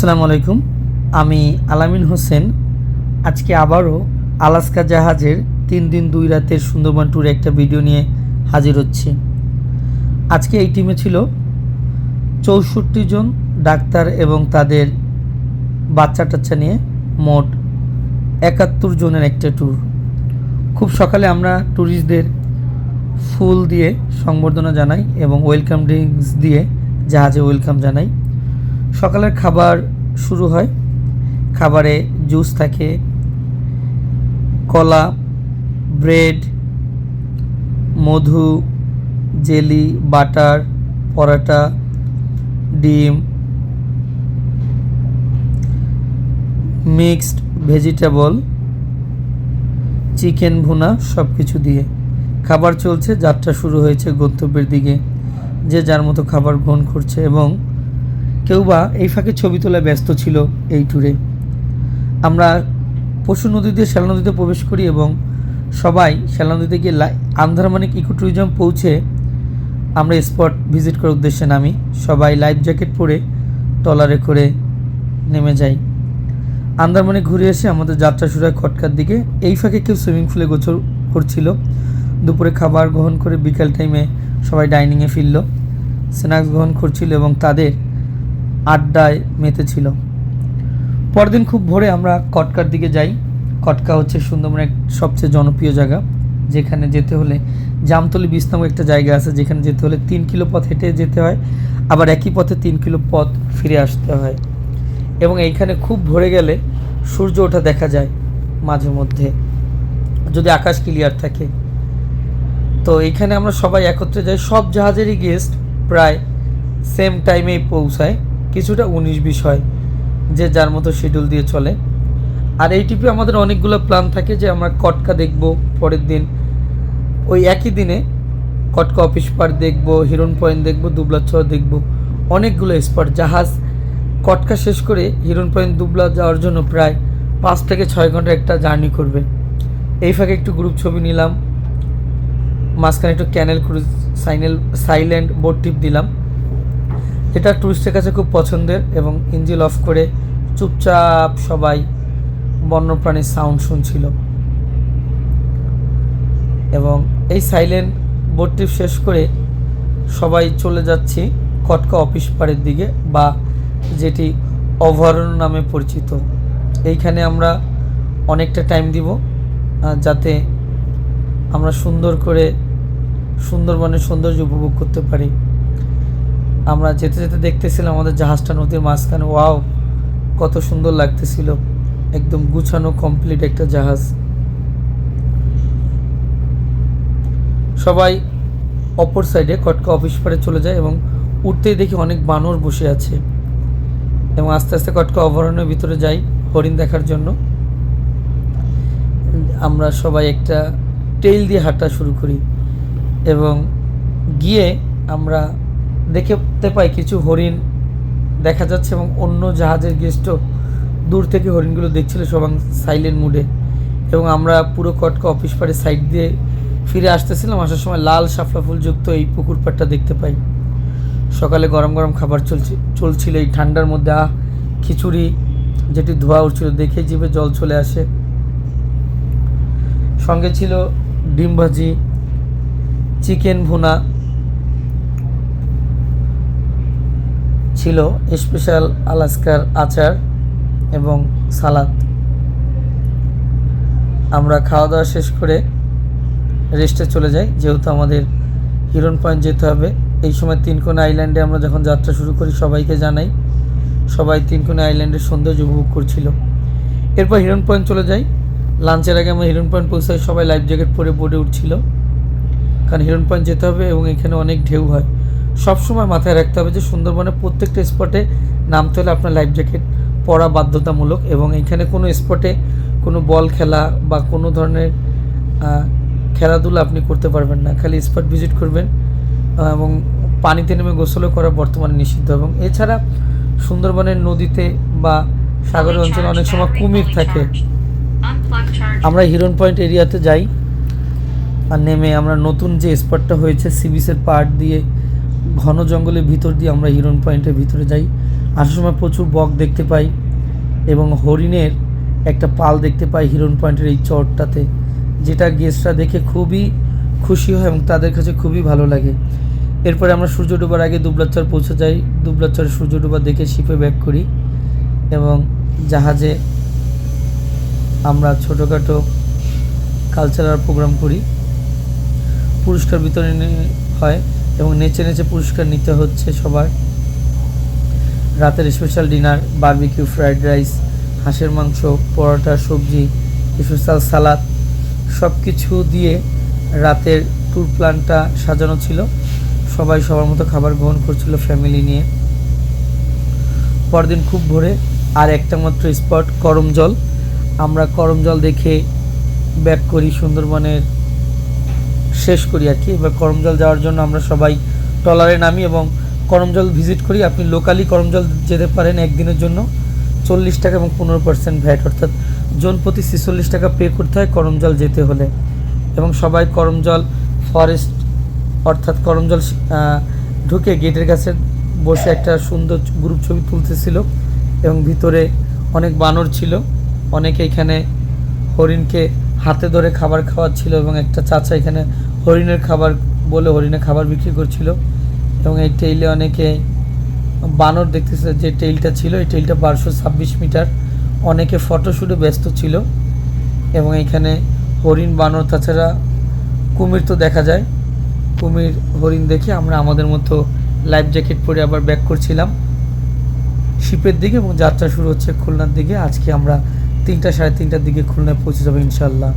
আসসালামু আলাইকুম। আমি আলামিন হোসেন। আজকে আবারও আলাস্কা জাহাজের তিন দিন দুই রাতের সুন্দরবন ট্যুরে একটা ভিডিও নিয়ে হাজির হচ্ছি। আজকে এই টিমে ছিল চৌষট্টি জন ডাক্তার এবং তাদের বাচ্চা টাচ্চা নিয়ে মোট একাত্তর জনের একটা ট্যুর খুব সকালে আমরা ট্যুরিস্টদের ফুল দিয়ে সংবর্ধনা জানাই এবং ওয়েলকাম ড্রিঙ্কস দিয়ে জাহাজে ওয়েলকাম জানাই। সকালের খাবার শুরু হয়। খাবারে জুস থাকে, কলা ব্রেড মধু জেলি বাটার পরাটা, ডিম মিক্সড ভেজিটেবল চিকেন ভুনা সব কিছু দিয়ে। খাবার চলছে, যাত্রা শুরু হয়েছে গন্তব্যের দিকে। যে যার মতো খাবার গ্রহণ করছে এবং কেউ বা এই ফাঁকে ছবি তোলায় ব্যস্ত ছিল এই ট্যুরে আমরা পশু নদী দিয়ে শ্যালা নদীতে প্রবেশ করি এবং সবাই শ্যালা নদীতে গিয়ে আন্ধারমানিক ইকো ট্যুরিজম পৌঁছে আমরা স্পট ভিজিট করার উদ্দেশ্যে নামি। সবাই লাইফ জ্যাকেট পরে ট্রলারে করে নেমে যাই। আন্দারমানে ঘুরে এসে আমাদের যাত্রা শুরু হয় খটকার দিকে। এই ফাঁকে কেউ সুইমিং পুলে গোসল করছিল। দুপুরে খাবার গ্রহণ করে বিকাল টাইমে সবাই ডাইনিংয়ে ফিরল। স্ন্যাক্স গ্রহণ করছিল এবং তাদের আড্ডায় মেতেছিল পরদিন খুব ভোরে আমরা কটকার দিকে যাই। কটকা হচ্ছে সুন্দরবনের সবচেয়ে জনপ্রিয় জায়গা। যেখানে যেতে হলে জামতলি বিশ নামক একটা জায়গা আছে, যেখানে যেতে হলে তিন কিলো পথ হেঁটে যেতে হয়, আবার একই পথে তিন কিলো পথ ফিরে আসতে হয়। এবং এইখানে খুব ভরে গেলে সূর্য ওঠা দেখা যায় মাঝে মধ্যে, যদি আকাশ ক্লিয়ার থাকে। তো এইখানে আমরা সবাই একত্রে যাই, সব জাহাজেরই গেস্ট প্রায় সেম টাইমেই পৌঁছায়। কিছুটা উনিশ বিশ হয়, যে যার মতো শিডিউল দিয়ে চলে। আর এই টিপে আমাদের অনেকগুলো প্ল্যান থাকে যে আমরা কটকা দেখব পরের দিন। ওই একই দিনে কটকা অফিস পার্ক দেখব হিরন পয়েন্ট দেখব দুবলা দুবলাচর দেখব। অনেকগুলো স্পট জাহাজ। কটকা শেষ করে হিরন পয়েন্ট, দুবলা যাওয়ার জন্য প্রায় পাঁচ থেকে ছয় ঘণ্টা একটা জার্নি করবে। এই ফাঁকে একটু গ্রুপ ছবি নিলাম। মাঝখানে একটু ক্যানেল ক্রুজ সাইনেল সাইল্যান্ড বোট টিপ দিলাম। যেটা টুরিস্টের কাছে খুব পছন্দের এবং ইঞ্জিল অফ করে চুপচাপ সবাই বন্যপ্রাণীর সাউন্ড শুনছিল। এবং এই সাইলেন্ট বোট ট্রিপ শেষ করে সবাই চলে যাচ্ছি কটকা অফিস পাড়ের দিকে বা যেটি অভয়ারণ্য নামে পরিচিত। এইখানে আমরা অনেকটা টাইম দিব যাতে আমরা সুন্দর করে সুন্দরবনের সৌন্দর্য উপভোগ করতে পারি। আমরা যেতে যেতে দেখতেছিলাম আমাদের জাহাজটা নদীর মাঝখানে। ওয়াও, কত সুন্দর লাগতেছিল। একদম গুছানো কমপ্লিট একটা জাহাজ। সবাই অপর সাইডে কটকা অফিস পারে চলে যায় এবং উঠতেই দেখি অনেক বানর বসে আছে। এবং আস্তে আস্তে কটকা অভয়ারণ্যের ভিতরে যাই হরিণ দেখার জন্য। আমরা সবাই একটা টেইল দিয়ে হাঁটা শুরু করি। এবং গিয়ে আমরা দেখতে পাই কিছু হরিণ দেখা যাচ্ছে এবং অন্য জাহাজের গেস্টও দূর থেকে হরিণগুলো দেখছিল সবাই সাইলেন্ট মুডে এবং আমরা পুরো কটকা অফিস পাড়ে সাইড দিয়ে ফিরে আসতেছিলাম, আসার সময় লাল শাপলা ফুলযুক্ত এই পুকুর পাড়টা দেখতে পাই। সকালে গরম গরম খাবার চলছে, চলছিল এই ঠান্ডার মধ্যে, আহ, খিচুড়ি যেটি ধোয়া উঠছিল দেখে জিভে জল চলে আসে। সঙ্গে ছিল ডিম ভাজি, চিকেন ভুনা ছিল স্পেশাল আলাস্কার আচার এবং সালাদ। আমরা খাওয়া দাওয়া শেষ করে রেস্টে চলে যাই, যেহেতু আমাদের হিরন পয়েন্ট যেতে হবে। এই সময় তিনকোনা আইল্যান্ডে আমরা যখন যাত্রা শুরু করি, সবাইকে জানাই। সবাই তিনকোনা আইল্যান্ডের সৌন্দর্য উপভোগ করছিল। এরপর হিরন পয়েন্ট চলে যাই। লাঞ্চের আগে আমরা হিরন পয়েন্ট পৌঁছাই, সবাই লাইফ জ্যাকেট পরে বোর্ডে উঠছিল। কারণ হিরন পয়েন্ট যেতে হবে এবং এখানে অনেক ঢেউ হয়। সব সময় মাথায় রাখতে হবে যে সুন্দরবনের প্রত্যেকটা স্পটে নামতে হলে আপনার লাইফ জ্যাকেট পরা বাধ্যতামূলক এবং এখানে কোনো স্পটে কোনো বল খেলা বা কোনো ধরনের খেলাধুলা আপনি করতে পারবেন না। খালি স্পট ভিজিট করবেন এবং পানিতে নেমে গোসলও করা বর্তমানে নিষিদ্ধ এবং এছাড়া সুন্দরবনের নদীতে বা সাগরের অঞ্চলে অনেক সময় কুমির থাকে। আমরা হিরন পয়েন্ট এরিয়াতে যাই আর নেমে আমরা নতুন যে স্পটটা হয়েছে সি বিচের পার্ট দিয়ে ঘন জঙ্গলের ভিতর দিয়ে আমরা হিরন পয়েন্টের ভিতরে যাই। আসার সময় প্রচুর বক দেখতে পাই এবং হরিণের একটা পাল দেখতে পাই হিরন পয়েন্টের এই চরটাতে, যেটা গেস্টরা দেখে খুবই খুশি হয় এবং তাদের কাছে খুবই ভালো লাগে। এরপরে আমরা সূর্য ডোবার আগে দুবলাচর পৌঁছে যাই। দুবলাচরে সূর্য ডোবা দেখে শিপে ব্যাক করি এবং জাহাজে আমরা ছোটোখাটো কালচারাল প্রোগ্রাম করি। পুরস্কার বিতরণ হয়। এবং নেচে নেচে পুরস্কার নিতে হচ্ছে সবার। রাতের special dinner barbecue fried rice হাঁসের মাংস, পরোটা, সবজি স্পেশাল সালাদ সব কিছু দিয়ে রাতের ট্যুর প্ল্যানটা সাজানো ছিল। সবাই সবার মতো খাবার গ্রহণ করছিল ফ্যামিলি নিয়ে। পরদিন খুব ভোরে আর একটা মাত্র স্পট করম জল আমরা করম জল দেখে ব্যাক করি সুন্দরবনের শেষ করি আর কি। এবার করমজল যাওয়ার জন্য আমরা সবাই ট্রলারে নামি এবং করমজল ভিজিট করি। আপনি লোকালি করমজল যেতে পারেন একদিনের জন্য। চল্লিশ টাকা এবং পনেরো পার্সেন্ট ভ্যাট। অর্থাৎ জন প্রতি ছেচল্লিশ টাকা পে করতে হয় করমজল যেতে হলে। এবং সবাই করমজল ফরেস্ট অর্থাৎ করমজল ঢুকে গেটের কাছে বসে একটা সুন্দর গ্রুপ ছবি তুলতেছিল এবং ভিতরে অনেক বানর ছিল। অনেকে এখানে হরিণকে হাতে ধরে খাবার খাওয়াচ্ছিল এবং একটা চাচা এখানে হরিণের খাবার বলে হরিণের খাবার বিক্রি করছিল। এবং এই টেইলে অনেকে বানর দেখতেছে যে টেইলটা ছিল, এই টেইলটা বারোশো ছাব্বিশ মিটার। অনেকে ফটোশ্যুটে ব্যস্ত ছিল। এবং এখানে হরিণ, বানর, তাছাড়া কুমির তো দেখা যায়। কুমির, হরিণ দেখে আমরা আমাদের মতো লাইফ জ্যাকেট পরে আবার ব্যাক করছিলাম। শিপের দিকে এবং যাত্রা শুরু হচ্ছে খুলনার দিকে। আজকে আমরা তিনটা সাড়ে তিনটার দিকে খুলনায় পৌঁছে যাব ইনশাল্লাহ